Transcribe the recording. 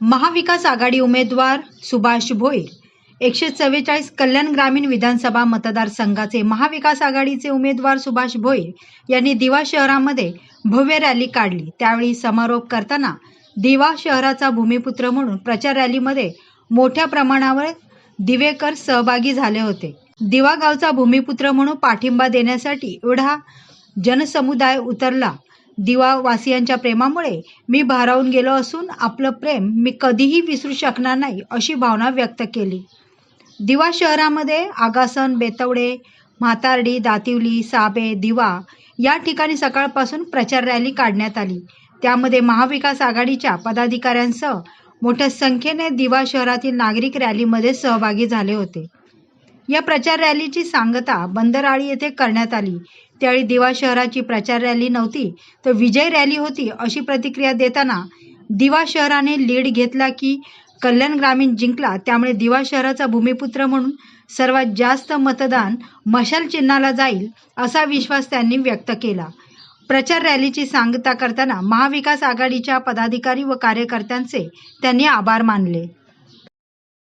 महाविकास आघाडी उमेदवार सुभाष भोईर एकशे चव्वेचाळीस कल्याण ग्रामीण विधानसभा मतदारसंघाचे महाविकास आघाडीचे उमेदवार सुभाष भोईर यांनी दिवा शहरामध्ये भव्य रॅली काढली. त्यावेळी समारोप करताना दिवा शहराचा भूमिपुत्र म्हणून प्रचार रॅलीमध्ये मोठ्या प्रमाणावर दिवेकर सहभागी झाले होते. दिवा गावचा भूमिपुत्र म्हणून पाठिंबा देण्यासाठी एवढा जनसमुदाय उतरला दिवावासियांच्या प्रेमामुळे मी भारावून गेलो असून आपलं प्रेम मी कधीही विसरू शकणार नाही अशी भावना व्यक्त केली. दिवा शहरामध्ये आगासन बेतवडे म्हातारडी दातिवली साबे दिवा या ठिकाणी सकाळपासून प्रचार रॅली काढण्यात आली. त्यामध्ये महाविकास आघाडीच्या पदाधिकाऱ्यांसह मोठ्या संख्येने दिवा शहरातील नागरिक रॅलीमध्ये सहभागी झाले होते. या प्रचार रॅलीची सांगता बंदराळी येथे करण्यात आली. त्यावेळी दिवा शहराची प्रचार रॅली नव्हती तर विजय रॅली होती अशी प्रतिक्रिया देताना दिवा शहराने लीड घेतला की कल्याण ग्रामीण जिंकला. त्यामुळे दिवा शहराचा भूमिपुत्र म्हणून सर्वात जास्त मतदान मशाल चिन्हाला जाईल असा विश्वास त्यांनी व्यक्त केला. प्रचार रॅलीची सांगता करताना महाविकास आघाडीच्या पदाधिकारी व कार्यकर्त्यांचे त्यांनी आभार मानले.